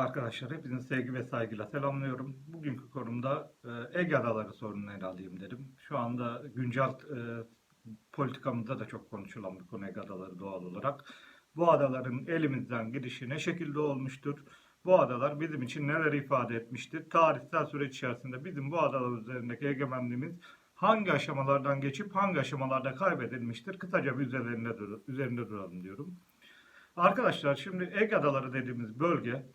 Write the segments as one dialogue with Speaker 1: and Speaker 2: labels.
Speaker 1: Arkadaşlar hepinizi sevgi ve saygıyla selamlıyorum. Bugünkü konumda e, Ege Adaları sorununu ele alayım dedim. Şu anda güncel e, politikamızda da çok konuşulan bir konu Ege Adaları doğal olarak. Bu adaların elimizden gidişi ne şekilde olmuştur? Bu adalar bizim için neler ifade etmiştir? Tarihsel süreç içerisinde bizim bu adalar üzerindeki egemenliğimiz hangi aşamalardan geçip hangi aşamalarda kaybedilmiştir? Kısaca bir üzerinde, dur üzerinde duralım diyorum. Arkadaşlar şimdi Ege Adaları dediğimiz bölge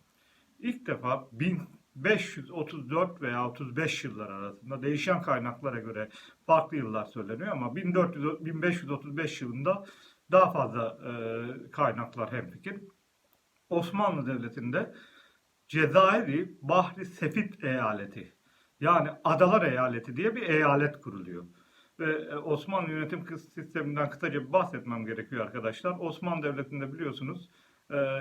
Speaker 1: ilk defa 1534 veya 35 yıllar arasında değişen kaynaklara göre farklı yıllar söyleniyor ama 1400 1535 yılında daha fazla e, kaynaklar hemfikir. Osmanlı Devleti'nde Cezayir'i Bahri Sefit eyaleti yani Adalar Eyaleti diye bir eyalet kuruluyor. Ve e, Osmanlı yönetim sisteminden kısaca bahsetmem gerekiyor arkadaşlar. Osmanlı Devleti'nde biliyorsunuz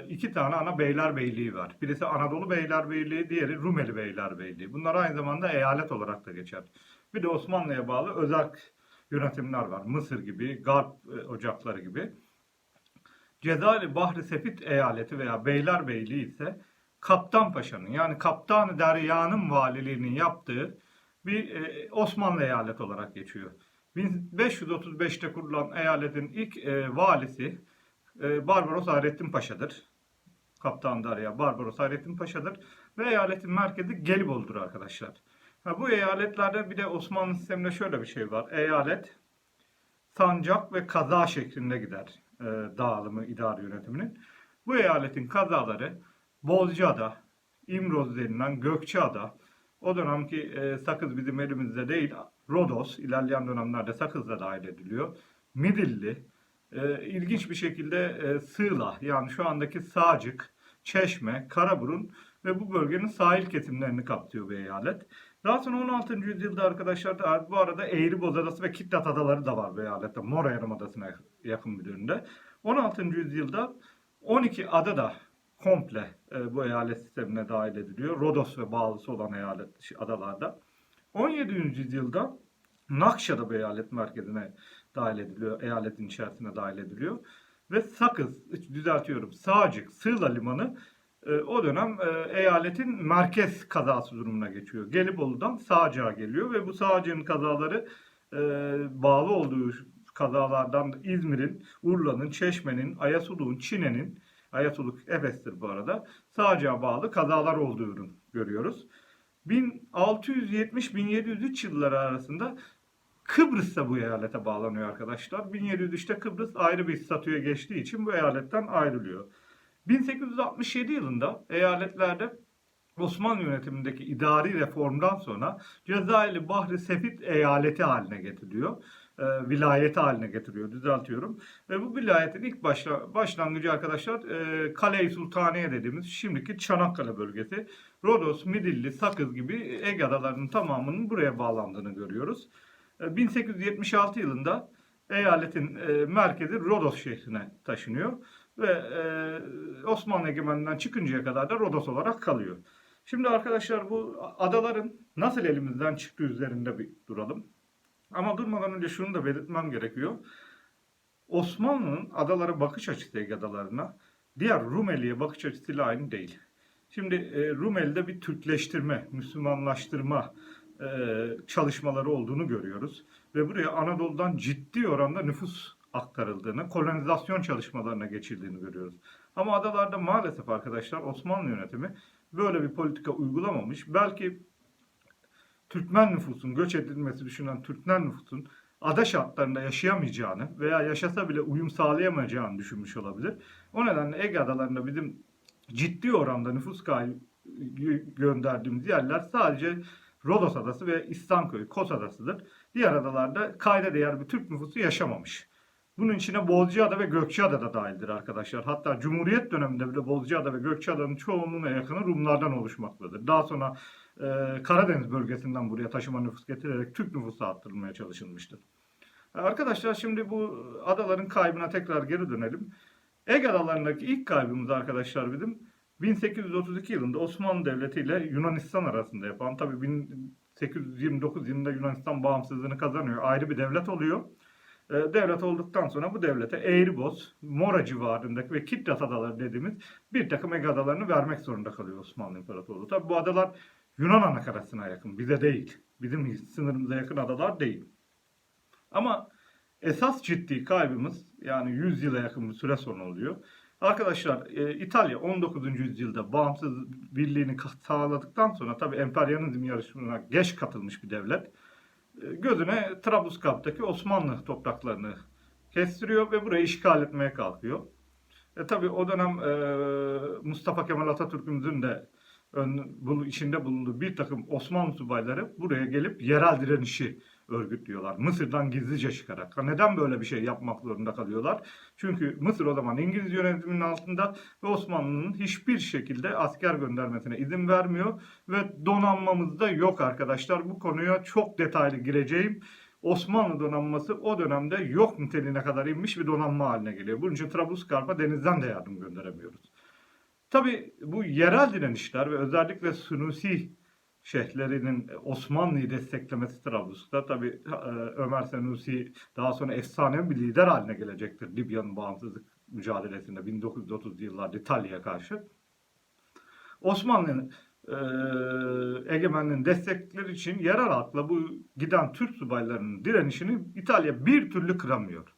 Speaker 1: iki tane ana beylerbeyliği var. Birisi Anadolu Beylerbeyliği, diğeri Rumeli Beylerbeyliği. Bunlar aynı zamanda eyalet olarak da geçer. Bir de Osmanlı'ya bağlı özerk yönetimler var. Mısır gibi, Garp e, ocakları gibi. Cezayir Bahri Sefit eyaleti veya Beylerbeyliği ise Kaptan Paşa'nın yani Kaptan Derya'nın valiliğinin yaptığı bir e, Osmanlı eyaleti olarak geçiyor. 1535'te kurulan eyaletin ilk e, valisi Barbaros Hayrettin Paşa'dır. Kaptan Derya Barbaros Hayrettin Paşa'dır. Ve eyaletin merkezi Gelibolu'dur arkadaşlar. Ha, bu eyaletlerde bir de Osmanlı sisteminde şöyle bir şey var. Eyalet sancak ve kaza şeklinde gider e, dağılımı idari yönetiminin. Bu eyaletin kazaları Bozcaada, İmroz denilen Gökçeada, o dönemki e, Sakız bizim elimizde değil, Rodos, ilerleyen dönemlerde Sakız'da dahil ediliyor. Midilli, e, ilginç bir şekilde e, Sığla, yani şu andaki Sağcık, Çeşme, Karaburun ve bu bölgenin sahil kesimlerini kapsıyor bu eyalet. Daha sonra 16. yüzyılda arkadaşlar da bu arada Eğriboz Adası ve Kitlat Adaları da var bu eyalette. Mora Yarımadası'na yakın bir bölümde. 16. yüzyılda 12 ada da komple e, bu eyalet sistemine dahil ediliyor. Rodos ve bağlısı olan eyalet adalarda. 17. yüzyılda Nakşa'da bu eyalet merkezine dahil ediliyor. Eyaletin içerisine dahil ediliyor. Ve Sakız, düzeltiyorum Sağcık, Sığla Limanı e, o dönem e, eyaletin merkez kazası durumuna geçiyor. Gelibolu'dan Sağcık'a geliyor ve bu Sağcık'ın kazaları e, bağlı olduğu kazalardan İzmir'in, Urla'nın, Çeşme'nin, Ayasuluk'un, Çine'nin, Ayasuluk Efes'tir bu arada, Sağcık'a bağlı kazalar olduğunu görüyoruz. 1670-1703 yılları arasında Kıbrıs da bu eyalete bağlanıyor arkadaşlar. 1703'te Kıbrıs ayrı bir statüye geçtiği için bu eyaletten ayrılıyor. 1867 yılında eyaletlerde Osmanlı yönetimindeki idari reformdan sonra Cezayirli Bahri Sefit eyaleti haline getiriliyor. E, vilayeti haline getiriyor, düzeltiyorum. Ve bu vilayetin ilk başla, başlangıcı arkadaşlar e, Kale-i Sultaniye dediğimiz şimdiki Çanakkale bölgesi. Rodos, Midilli, Sakız gibi Ege adalarının tamamının buraya bağlandığını görüyoruz. E, 1876 yılında eyaletin e, merkezi Rodos şehrine taşınıyor ve e, Osmanlı egemenliğinden çıkıncaya kadar da Rodos olarak kalıyor. Şimdi arkadaşlar bu adaların nasıl elimizden çıktığı üzerinde bir duralım. Ama durmadan önce şunu da belirtmem gerekiyor. Osmanlı'nın adalara bakış açısı adalarına diğer Rumeli'ye bakış açısıyla aynı değil. Şimdi e, Rumeli'de bir Türkleştirme, Müslümanlaştırma e, çalışmaları olduğunu görüyoruz. Ve buraya Anadolu'dan ciddi oranda nüfus aktarıldığını, kolonizasyon çalışmalarına geçildiğini görüyoruz. Ama adalarda maalesef arkadaşlar Osmanlı yönetimi böyle bir politika uygulamamış. Belki Türkmen nüfusun, göç edilmesi düşünen Türkmen nüfusun ada şartlarında yaşayamayacağını veya yaşasa bile uyum sağlayamayacağını düşünmüş olabilir. O nedenle Ege adalarında bizim ciddi oranda nüfus kaybı gönderdiğimiz yerler sadece Rodos Adası ve İstanköy, Kos Adası'dır. Diğer adalarda kayda değer bir Türk nüfusu yaşamamış. Bunun içine Bozcaada ve Gökçeada da dahildir arkadaşlar. Hatta Cumhuriyet döneminde bile Bozcaada ve Gökçeada'nın çoğunluğuna yakını Rumlardan oluşmaktadır. Daha sonra e, Karadeniz bölgesinden buraya taşıma nüfus getirerek Türk nüfusu arttırılmaya çalışılmıştır. E, Arkadaşlar şimdi bu adaların kaybına tekrar geri dönelim. Ege adalarındaki ilk kaybımız arkadaşlar bizim 1832 yılında Osmanlı Devleti ile Yunanistan arasında yapan tabii 1829 yılında Yunanistan bağımsızlığını kazanıyor. Ayrı bir devlet oluyor. e, devlet olduktan sonra bu devlete Eğriboz, Mora civarındaki ve Kitras adaları dediğimiz bir takım ega adalarını vermek zorunda kalıyor Osmanlı İmparatorluğu. Tabi bu adalar Yunan anakarasına yakın, bize değil. Bizim sınırımıza yakın adalar değil. Ama esas ciddi kaybımız yani 100 yıla yakın bir süre sonra oluyor. Arkadaşlar e, İtalya 19. yüzyılda bağımsız birliğini sağladıktan sonra tabi emperyalizm yarışmasına geç katılmış bir devlet. E, gözüne Trablusgarp'taki Osmanlı topraklarını kestiriyor ve burayı işgal etmeye kalkıyor. E tabi o dönem e, Mustafa Kemal Atatürk'ümüzün de ön, bu içinde bulunduğu bir takım Osmanlı subayları buraya gelip yerel direnişi örgütlüyorlar. Mısır'dan gizlice çıkarak. Neden böyle bir şey yapmak zorunda kalıyorlar? Çünkü Mısır o zaman İngiliz yönetiminin altında ve Osmanlı'nın hiçbir şekilde asker göndermesine izin vermiyor ve donanmamız da yok arkadaşlar. Bu konuya çok detaylı gireceğim. Osmanlı donanması o dönemde yok niteliğine kadar inmiş bir donanma haline geliyor. Bunun için Trablusgarp'a denizden de yardım gönderemiyoruz. Tabi bu yerel direnişler ve özellikle Sunusi şeyhlerinin Osmanlı'yı desteklemesi Trablus'ta tabi Ömer Senusi daha sonra efsane bir lider haline gelecektir Libya'nın bağımsızlık mücadelesinde 1930'lu yıllarda İtalya'ya karşı. Osmanlı'nın e, egemenliğini destekleri için yerel halkla bu giden Türk subaylarının direnişini İtalya bir türlü kıramıyor.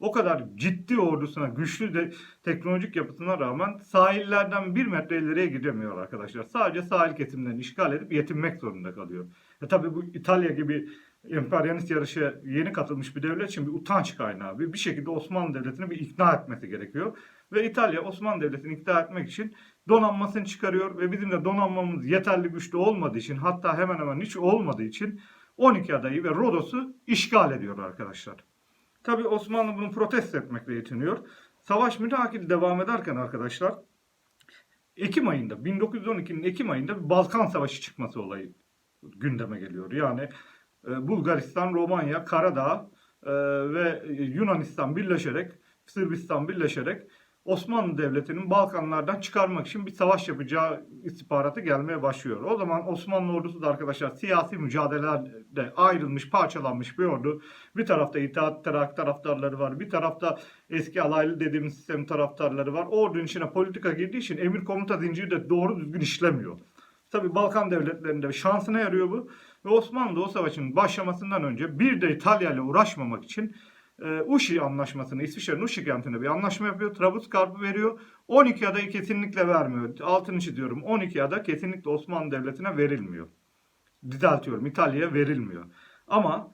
Speaker 1: O kadar ciddi ordusuna, güçlü de teknolojik yapısına rağmen sahillerden bir metre ileriye gidemiyor arkadaşlar. Sadece sahil kesimlerini işgal edip yetinmek zorunda kalıyor. E tabi bu İtalya gibi emperyalist yarışa yeni katılmış bir devlet için bir utanç kaynağı. Bir, bir şekilde Osmanlı Devleti'ni bir ikna etmesi gerekiyor. Ve İtalya Osmanlı Devleti'ni ikna etmek için donanmasını çıkarıyor ve bizim de donanmamız yeterli güçlü olmadığı için hatta hemen hemen hiç olmadığı için 12 adayı ve Rodos'u işgal ediyor arkadaşlar. Tabi Osmanlı bunu protesto etmekle yetiniyor. Savaş mütakil devam ederken arkadaşlar Ekim ayında 1912'nin Ekim ayında bir Balkan Savaşı çıkması olayı gündeme geliyor. Yani e, Bulgaristan, Romanya, Karadağ e, ve Yunanistan birleşerek, Sırbistan birleşerek Osmanlı Devleti'nin Balkanlardan çıkarmak için bir savaş yapacağı istihbaratı gelmeye başlıyor. O zaman Osmanlı ordusu da arkadaşlar siyasi mücadelelerde ayrılmış, parçalanmış bir ordu. Bir tarafta İttihat Terakki taraftarları var, bir tarafta eski alaylı dediğimiz sistem taraftarları var. O ordunun içine politika girdiği için emir komuta zinciri de doğru düzgün işlemiyor. Tabi Balkan devletlerinde şansına yarıyor bu. Ve Osmanlı o savaşın başlamasından önce bir de İtalya ile uğraşmamak için e, Uşi anlaşmasını İsviçre'nin Uşi kentinde bir anlaşma yapıyor. Trablusgarp'ı veriyor. 12 adayı kesinlikle vermiyor. Altını çiziyorum. 12 ada kesinlikle Osmanlı Devleti'ne verilmiyor. Düzeltiyorum. İtalya'ya verilmiyor. Ama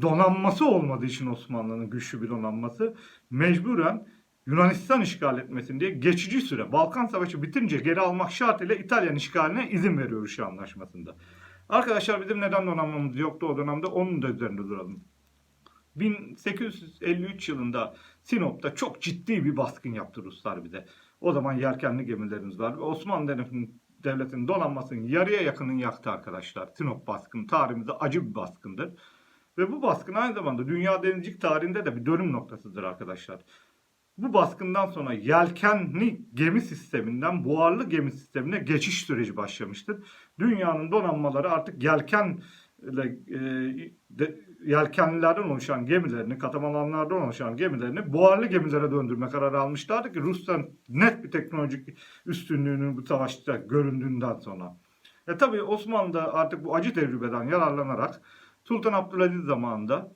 Speaker 1: donanması olmadığı için Osmanlı'nın güçlü bir donanması mecburen Yunanistan işgal etmesin diye geçici süre Balkan Savaşı bitince geri almak şartıyla İtalyan işgaline izin veriyor Uşi anlaşmasında. Arkadaşlar bizim neden donanmamız yoktu o dönemde onun da üzerinde duralım. 1853 yılında Sinop'ta çok ciddi bir baskın yaptı Ruslar bize. O zaman yelkenli gemilerimiz var. Osmanlı devletinin donanmasının yarıya yakının yaktı arkadaşlar. Sinop baskını tarihimizde acı bir baskındır. Ve bu baskın aynı zamanda dünya denizcilik tarihinde de bir dönüm noktasıdır arkadaşlar. Bu baskından sonra yelkenli gemi sisteminden buharlı gemi sistemine geçiş süreci başlamıştır. Dünyanın donanmaları artık yelken e, de, yelkenlilerden oluşan gemilerini, katamalanlardan oluşan gemilerini buharlı gemilere döndürme kararı almışlardı ki Rus'tan net bir teknolojik üstünlüğünün bu savaşta göründüğünden sonra. E tabi Osmanlı da artık bu acı tecrübeden yararlanarak Sultan Abdülaziz zamanında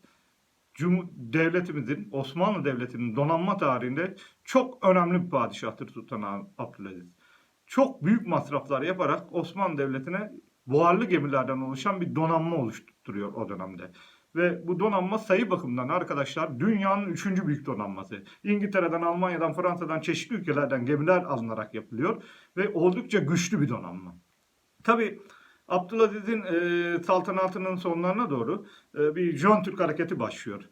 Speaker 1: Cum devletimizin, Osmanlı Devleti'nin donanma tarihinde çok önemli bir padişahtır Sultan Abdülaziz. Çok büyük masraflar yaparak Osmanlı Devleti'ne buharlı gemilerden oluşan bir donanma oluşturuyor o dönemde. Ve bu donanma sayı bakımından arkadaşlar dünyanın üçüncü büyük donanması. İngiltere'den, Almanya'dan, Fransa'dan çeşitli ülkelerden gemiler alınarak yapılıyor. Ve oldukça güçlü bir donanma. Tabi Abdülaziz'in e, saltanatının sonlarına doğru e, bir Jön Türk hareketi başlıyor.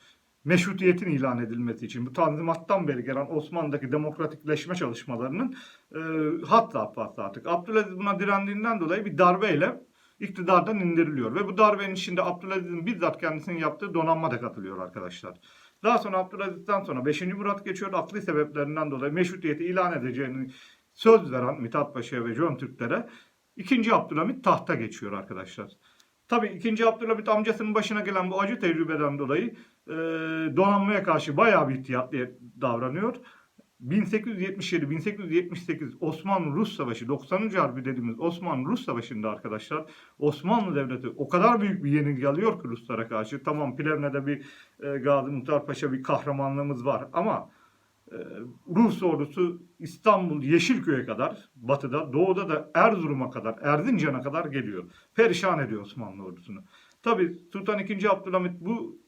Speaker 1: Meşrutiyetin ilan edilmesi için bu tanzimattan beri gelen Osmanlı'daki demokratikleşme çalışmalarının e, hat safhası artık. Abdülaziz buna direndiğinden dolayı bir darbeyle iktidardan indiriliyor. Ve bu darbenin içinde Abdülaziz'in bizzat kendisinin yaptığı donanma da katılıyor arkadaşlar. Daha sonra Abdülaziz'den sonra 5. Murat geçiyor. Akli sebeplerinden dolayı meşrutiyeti ilan edeceğini söz veren Mithat Paşa'ya ve Jön Türklere İkinci Abdülhamit tahta geçiyor arkadaşlar. Tabi ikinci Abdülhamit amcasının başına gelen bu acı tecrübeden dolayı e, donanmaya karşı bayağı bir ihtiyatlı davranıyor. 1877-1878 Osmanlı-Rus Savaşı 90. Harbi dediğimiz Osmanlı-Rus Savaşı'nda arkadaşlar Osmanlı Devleti o kadar büyük bir yenilgi alıyor ki Ruslara karşı. Tamam Plevne'de bir e, Gazi Muhtar Paşa bir kahramanlığımız var ama e, Rus ordusu İstanbul Yeşilköy'e kadar batıda, doğuda da Erzurum'a kadar, Erzincan'a kadar geliyor. Perişan ediyor Osmanlı ordusunu. Tabi Sultan II. Abdülhamit bu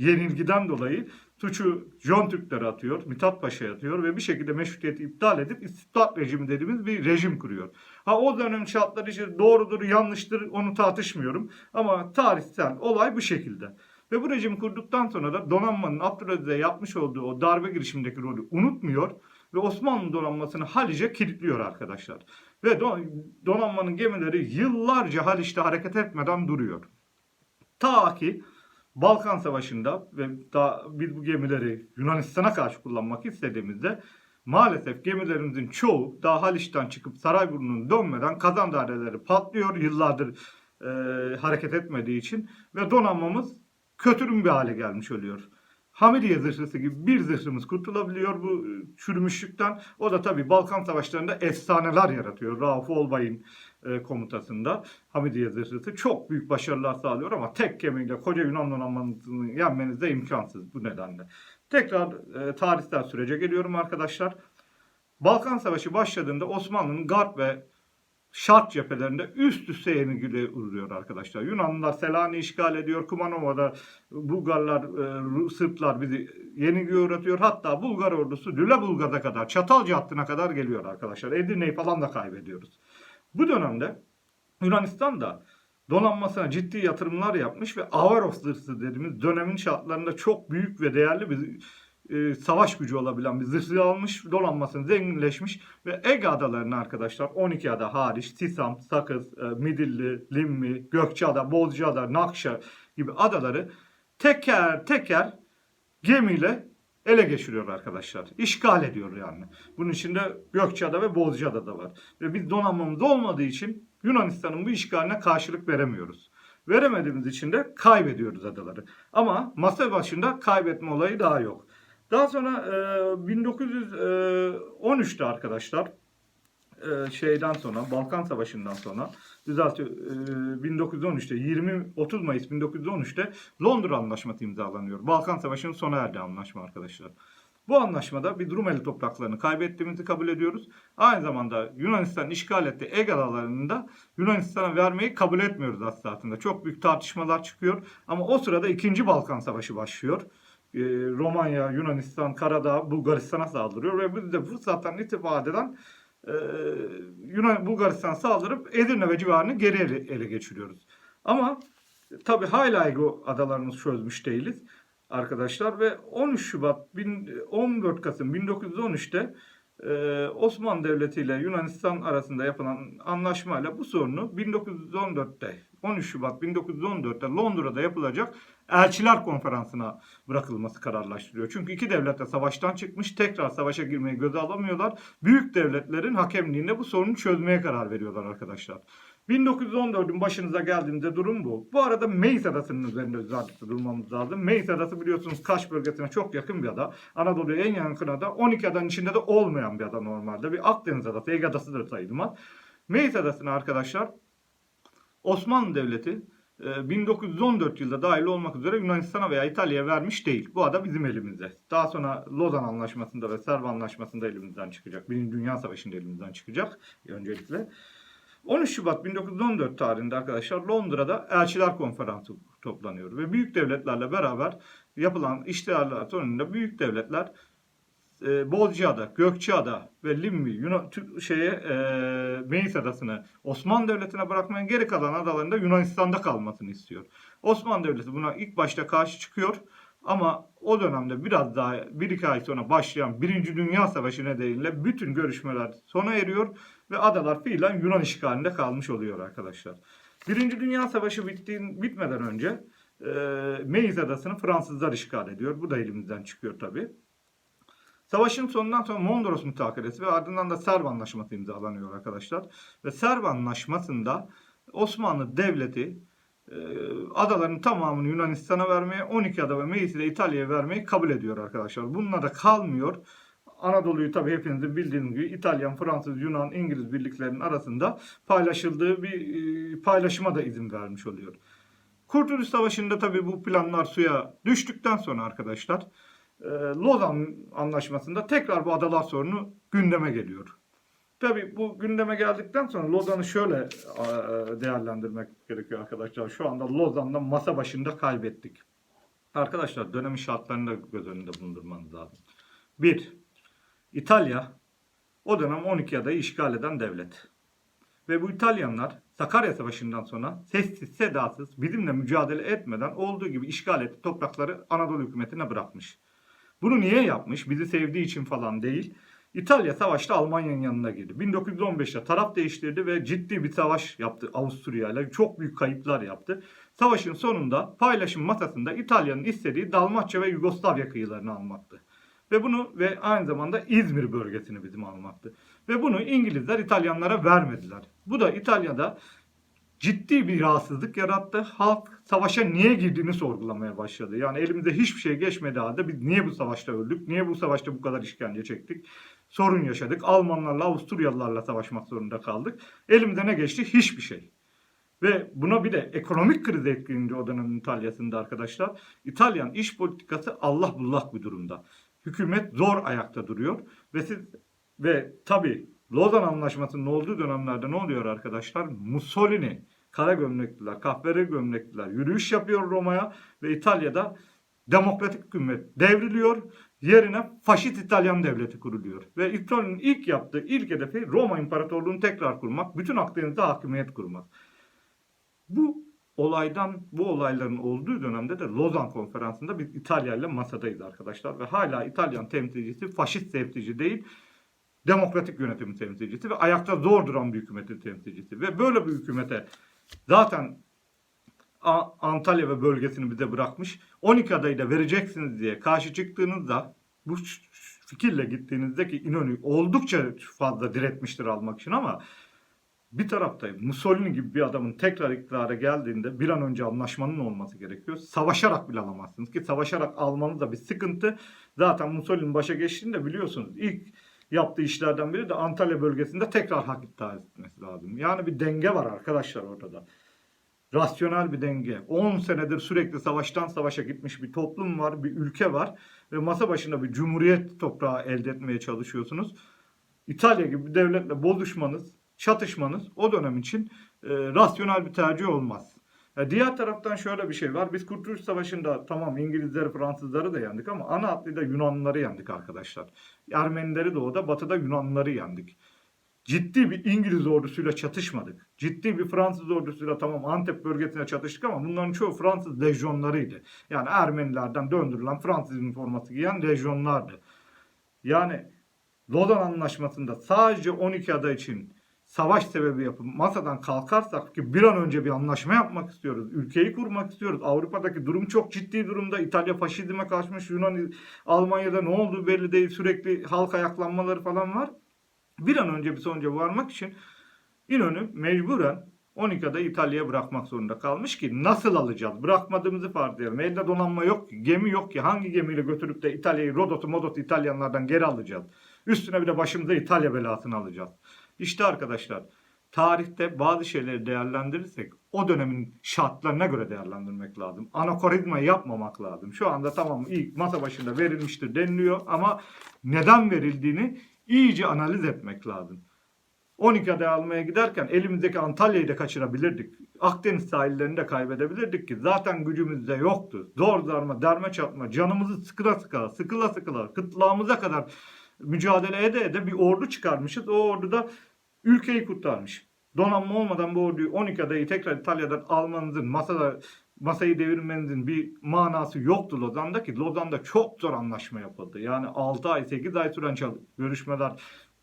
Speaker 1: yenilgiden dolayı suçu John Türklere atıyor, Mithat Paşa'ya atıyor ve bir şekilde meşrutiyeti iptal edip istibdat rejimi dediğimiz bir rejim kuruyor. Ha o dönem şartları işte doğrudur, yanlıştır onu tartışmıyorum ama tarihsel olay bu şekilde. Ve bu rejim kurduktan sonra da donanmanın Abdülaziz'e yapmış olduğu o darbe girişimindeki rolü unutmuyor ve Osmanlı donanmasını Halice kilitliyor arkadaşlar. Ve don- donanmanın gemileri yıllarca Haliç'te hareket etmeden duruyor. Ta ki Balkan Savaşı'nda ve daha biz bu gemileri Yunanistan'a karşı kullanmak istediğimizde maalesef gemilerimizin çoğu daha Haliç'ten çıkıp Sarayburnu'nun dönmeden kazan daireleri patlıyor yıllardır e, hareket etmediği için ve donanmamız kötürüm bir hale gelmiş oluyor. Hamidiye zırhlısı gibi bir zırhımız kurtulabiliyor bu e, çürümüşlükten. O da tabii Balkan Savaşları'nda efsaneler yaratıyor. Rauf Olbay'ın komutasında Hamidiye zırhlısı çok büyük başarılar sağlıyor ama tek gemiyle koca Yunan donanmasını yenmeniz de imkansız bu nedenle. Tekrar e, tarihsel sürece geliyorum arkadaşlar. Balkan Savaşı başladığında Osmanlı'nın Garp ve Şark cephelerinde üst üste yenilgiye uğruyor arkadaşlar. Yunanlılar Selanik'i işgal ediyor. Kumanova'da Bulgarlar, e, Sırplar bizi yenilgiye uğratıyor. Hatta Bulgar ordusu Lüleburgaz'a kadar, Çatalca hattına kadar geliyor arkadaşlar. Edirne'yi falan da kaybediyoruz. Bu dönemde Yunanistan da donanmasına ciddi yatırımlar yapmış ve Avaros zırhı dediğimiz dönemin şartlarında çok büyük ve değerli bir e, savaş gücü olabilen bir zırhı almış, donanmasını zenginleşmiş ve Ege adalarını arkadaşlar 12 ada hariç Sisam, Sakız, e, Midilli, Limmi, Gökçeada, Bozcaada, Nakşa gibi adaları teker teker gemiyle ele geçiriyor arkadaşlar. İşgal ediyor yani. Bunun içinde Gökçeada ve Bozcaada da var. Ve biz donanmamız olmadığı için Yunanistan'ın bu işgaline karşılık veremiyoruz. Veremediğimiz için de kaybediyoruz adaları. Ama masa başında kaybetme olayı daha yok. Daha sonra e, 1913'te arkadaşlar e, şeyden sonra Balkan Savaşı'ndan sonra düzeltiyor, e, 1913'te 20 30 Mayıs 1913'te Londra Anlaşması imzalanıyor. Balkan Savaşı'nın sona erdiği anlaşma arkadaşlar. Bu anlaşmada bir Rumeli topraklarını kaybettiğimizi kabul ediyoruz. Aynı zamanda Yunanistan işgal ettiği Ege adalarını da Yunanistan'a vermeyi kabul etmiyoruz aslında. Çok büyük tartışmalar çıkıyor. Ama o sırada 2. Balkan Savaşı başlıyor. Ee, Romanya, Yunanistan, Karadağ, Bulgaristan'a saldırıyor ve biz de fırsattan istifadeden e, Yunan Bulgaristan saldırıp Edirne ve civarını geri ele, ele geçiriyoruz. Ama tabi hala Ego adalarını çözmüş değiliz arkadaşlar ve 13 Şubat bin- 14 Kasım 1913'te e, Osmanlı Devleti ile Yunanistan arasında yapılan anlaşmayla bu sorunu 1914'te 13 Şubat 1914'te Londra'da yapılacak Elçiler Konferansı'na bırakılması kararlaştırıyor. Çünkü iki devlet de savaştan çıkmış, tekrar savaşa girmeyi göze alamıyorlar. Büyük devletlerin hakemliğinde bu sorunu çözmeye karar veriyorlar arkadaşlar. 1914'ün başınıza geldiğimizde durum bu. Bu arada Meis Adası'nın üzerinde özellikle durmamız lazım. Meis Adası biliyorsunuz Kaş bölgesine çok yakın bir ada. Anadolu'ya en yakın ada. 12 adanın içinde de olmayan bir ada normalde. Bir Akdeniz adası, Ege adasıdır sayılmaz. Meis Adası'na arkadaşlar Osmanlı Devleti 1914 yılında dahil olmak üzere Yunanistan'a veya İtalya'ya vermiş değil. Bu ada bizim elimizde. Daha sonra Lozan Anlaşması'nda ve Serv Anlaşması'nda elimizden çıkacak. Birinci Dünya Savaşı'nda elimizden çıkacak öncelikle. 13 Şubat 1914 tarihinde arkadaşlar Londra'da Elçiler Konferansı toplanıyor ve büyük devletlerle beraber yapılan iştiharlar sonunda büyük devletler e, Bozcaada, Gökçeada ve Limmi Yunan, şeye e, Meis Adası'nı Osmanlı Devleti'ne bırakmayan geri kalan adalarında Yunanistan'da kalmasını istiyor. Osmanlı Devleti buna ilk başta karşı çıkıyor ama o dönemde biraz daha bir iki ay sonra başlayan Birinci Dünya Savaşı nedeniyle bütün görüşmeler sona eriyor ve adalar fiilen Yunan işgalinde kalmış oluyor arkadaşlar. Birinci Dünya Savaşı bittiğin, bitmeden önce e, Meis Adası'nı Fransızlar işgal ediyor. Bu da elimizden çıkıyor tabii. Savaşın sonundan sonra Mondros Mütakeresi ve ardından da Serv Anlaşması imzalanıyor arkadaşlar. Ve Serv Anlaşması'nda Osmanlı Devleti e, adaların tamamını Yunanistan'a vermeye, 12 ada ve Meis'i de İtalya'ya vermeyi kabul ediyor arkadaşlar. Bununla da kalmıyor. Anadolu'yu tabii hepinizin bildiğiniz gibi İtalyan, Fransız, Yunan, İngiliz birliklerinin arasında paylaşıldığı bir e, paylaşıma da izin vermiş oluyor. Kurtuluş Savaşı'nda tabii bu planlar suya düştükten sonra arkadaşlar e, Lozan Anlaşması'nda tekrar bu adalar sorunu gündeme geliyor. Tabii bu gündeme geldikten sonra Lozan'ı şöyle değerlendirmek gerekiyor arkadaşlar. Şu anda Lozan'da masa başında kaybettik. Arkadaşlar dönemin şartlarını da göz önünde bulundurmanız lazım. 1. İtalya o dönem 12 adayı işgal eden devlet. Ve bu İtalyanlar Sakarya Savaşı'ndan sonra sessiz sedasız bizimle mücadele etmeden olduğu gibi işgal etti toprakları Anadolu hükümetine bırakmış. Bunu niye yapmış? Bizi sevdiği için falan değil. İtalya savaşta Almanya'nın yanına girdi. 1915'te taraf değiştirdi ve ciddi bir savaş yaptı Avusturya ile. Çok büyük kayıplar yaptı. Savaşın sonunda paylaşım masasında İtalya'nın istediği Dalmaçya ve Yugoslavya kıyılarını almaktı. Ve bunu ve aynı zamanda İzmir bölgesini bizim almaktı. Ve bunu İngilizler İtalyanlara vermediler. Bu da İtalya'da ciddi bir rahatsızlık yarattı. Halk savaşa niye girdiğini sorgulamaya başladı. Yani elimize hiçbir şey geçmedi halde biz niye bu savaşta öldük? Niye bu savaşta bu kadar işkence çektik? Sorun yaşadık. Almanlarla, Avusturyalılarla savaşmak zorunda kaldık. Elimize ne geçti? Hiçbir şey. Ve buna bir de ekonomik kriz etkiledi o dönemin İtalya'sında arkadaşlar. İtalyan iş politikası Allah bullak bir durumda. Hükümet zor ayakta duruyor ve siz ve tabi Lozan Anlaşması'nın olduğu dönemlerde ne oluyor arkadaşlar? Mussolini, kara gömlekliler, kahveri gömlekliler yürüyüş yapıyor Roma'ya ve İtalya'da demokratik hükümet devriliyor. Yerine faşist İtalyan devleti kuruluyor. Ve İtalya'nın ilk yaptığı ilk hedefi Roma İmparatorluğu'nu tekrar kurmak, bütün Akdeniz'de hakimiyet kurmak. Bu olaydan, bu olayların olduğu dönemde de Lozan Konferansı'nda biz İtalya ile masadayız arkadaşlar. Ve hala İtalyan temsilcisi faşist temsilci değil, demokratik yönetimin temsilcisi ve ayakta zor duran bir hükümetin temsilcisi. Ve böyle bir hükümete zaten Antalya ve bölgesini bize bırakmış. 12 adayı da vereceksiniz diye karşı çıktığınızda bu fikirle gittiğinizde ki İnönü oldukça fazla diretmiştir almak için ama bir tarafta Mussolini gibi bir adamın tekrar iktidara geldiğinde bir an önce anlaşmanın olması gerekiyor. Savaşarak bile alamazsınız ki savaşarak almanız da bir sıkıntı. Zaten Mussolini başa geçtiğinde biliyorsunuz ilk yaptığı işlerden biri de Antalya bölgesinde tekrar hak iddia etmesi lazım. Yani bir denge var arkadaşlar ortada. Rasyonel bir denge. 10 senedir sürekli savaştan savaşa gitmiş bir toplum var, bir ülke var ve masa başında bir cumhuriyet toprağı elde etmeye çalışıyorsunuz. İtalya gibi bir devletle bozuşmanız, çatışmanız o dönem için e, rasyonel bir tercih olmaz. Diğer taraftan şöyle bir şey var. Biz Kurtuluş Savaşı'nda tamam İngilizleri, Fransızları da yendik ama ana hattıyla Yunanlıları yendik arkadaşlar. Ermenileri doğuda, batıda Yunanlıları yendik. Ciddi bir İngiliz ordusuyla çatışmadık. Ciddi bir Fransız ordusuyla tamam Antep bölgesine çatıştık ama bunların çoğu Fransız lejyonlarıydı. Yani Ermenilerden döndürülen Fransız üniforması giyen lejyonlardı. Yani Lozan Anlaşması'nda sadece 12 ada için savaş sebebi yapıp masadan kalkarsak ki bir an önce bir anlaşma yapmak istiyoruz. Ülkeyi kurmak istiyoruz. Avrupa'daki durum çok ciddi durumda. İtalya faşizme kaçmış. Yunan, Almanya'da ne olduğu belli değil. Sürekli halk ayaklanmaları falan var. Bir an önce bir sonuca varmak için İnönü mecburen 12 adayı İtalya'ya bırakmak zorunda kalmış ki nasıl alacağız? Bırakmadığımızı farz edelim. Elde donanma yok ki, gemi yok ki. Hangi gemiyle götürüp de İtalya'yı Rodos'u Modos'u İtalyanlardan geri alacağız? Üstüne bir de başımıza İtalya belasını alacağız. İşte arkadaşlar tarihte bazı şeyleri değerlendirirsek o dönemin şartlarına göre değerlendirmek lazım. Anakorizma yapmamak lazım. Şu anda tamam ilk masa başında verilmiştir deniliyor ama neden verildiğini iyice analiz etmek lazım. 12 aday almaya giderken elimizdeki Antalya'yı da kaçırabilirdik. Akdeniz sahillerini de kaybedebilirdik ki zaten gücümüz de yoktu. Zor zarma, derme çatma, canımızı sıkıla sıkıla, sıkıla sıkıla, kıtlağımıza kadar mücadele ede ede bir ordu çıkarmışız. O ordu da ülkeyi kurtarmış. Donanma olmadan bu orduyu 12 adayı tekrar İtalya'dan almanızın, masada masayı devirmenizin bir manası yoktu Lozan'da ki Lozan'da çok zor anlaşma yapıldı. Yani 6 ay 8 ay süren görüşmeler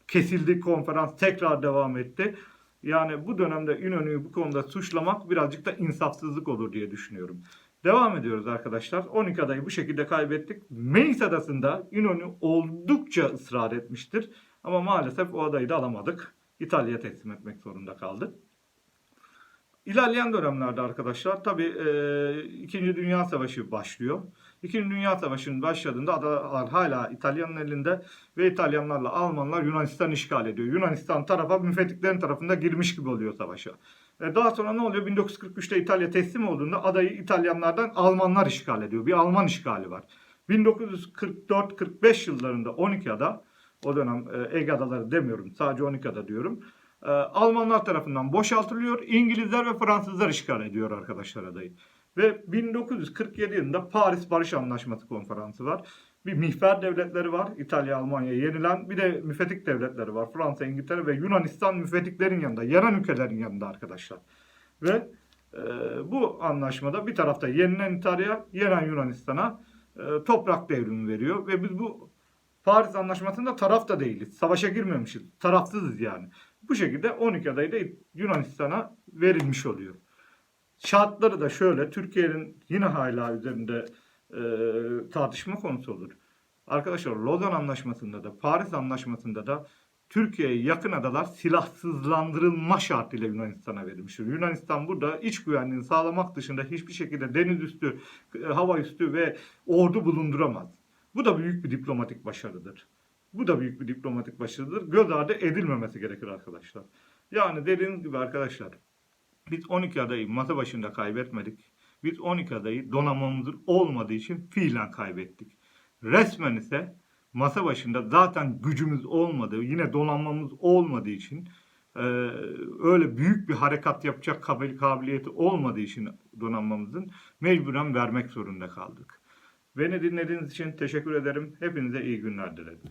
Speaker 1: kesildi konferans tekrar devam etti. Yani bu dönemde İnönü'yü bu konuda suçlamak birazcık da insafsızlık olur diye düşünüyorum. Devam ediyoruz arkadaşlar. 12 adayı bu şekilde kaybettik. Meis adasında İnönü oldukça ısrar etmiştir. Ama maalesef o adayı da alamadık. İtalya'ya teslim etmek zorunda kaldı. İlerleyen dönemlerde arkadaşlar tabii e, İkinci Dünya Savaşı başlıyor. İkinci Dünya Savaşı'nın başladığında adalar hala İtalyanın elinde ve İtalyanlarla Almanlar Yunanistan işgal ediyor. Yunanistan tarafa müfettiklerin tarafında girmiş gibi oluyor savaşa. E, daha sonra ne oluyor? 1943'te İtalya teslim olduğunda adayı İtalyanlardan Almanlar işgal ediyor. Bir Alman işgali var. 1944-45 yıllarında 12 ada, o dönem e, Ege adaları demiyorum sadece 12 ada diyorum. E, Almanlar tarafından boşaltılıyor. İngilizler ve Fransızlar işgal ediyor arkadaşlar adayı. Ve 1947 yılında Paris Barış Anlaşması konferansı var. Bir mihver devletleri var. İtalya, Almanya yenilen. Bir de müfettik devletleri var. Fransa, İngiltere ve Yunanistan müfettiklerin yanında. Yanan ülkelerin yanında arkadaşlar. Ve e, bu anlaşmada bir tarafta yenilen İtalya, yenen Yunanistan'a e, toprak devrimi veriyor. Ve biz bu Paris Anlaşması'nda taraf da değiliz. Savaşa girmemişiz. Tarafsızız yani. Bu şekilde 12 adayı da Yunanistan'a verilmiş oluyor. Şartları da şöyle. Türkiye'nin yine hala üzerinde e, tartışma konusu olur. Arkadaşlar Lozan Anlaşması'nda da Paris Anlaşması'nda da Türkiye'ye yakın adalar silahsızlandırılma şartıyla Yunanistan'a verilmiştir. Yunanistan burada iç güvenliğini sağlamak dışında hiçbir şekilde deniz üstü, e, hava üstü ve ordu bulunduramaz. Bu da büyük bir diplomatik başarıdır. Bu da büyük bir diplomatik başarıdır. Göz ardı edilmemesi gerekir arkadaşlar. Yani dediğim gibi arkadaşlar biz 12 adayı masa başında kaybetmedik. Biz 12 adayı donanmamızın olmadığı için fiilen kaybettik. Resmen ise masa başında zaten gücümüz olmadığı, yine donanmamız olmadığı için e, öyle büyük bir harekat yapacak kabil- kabiliyeti olmadığı için donanmamızın mecburen vermek zorunda kaldık. Beni dinlediğiniz için teşekkür ederim. Hepinize iyi günler dilerim.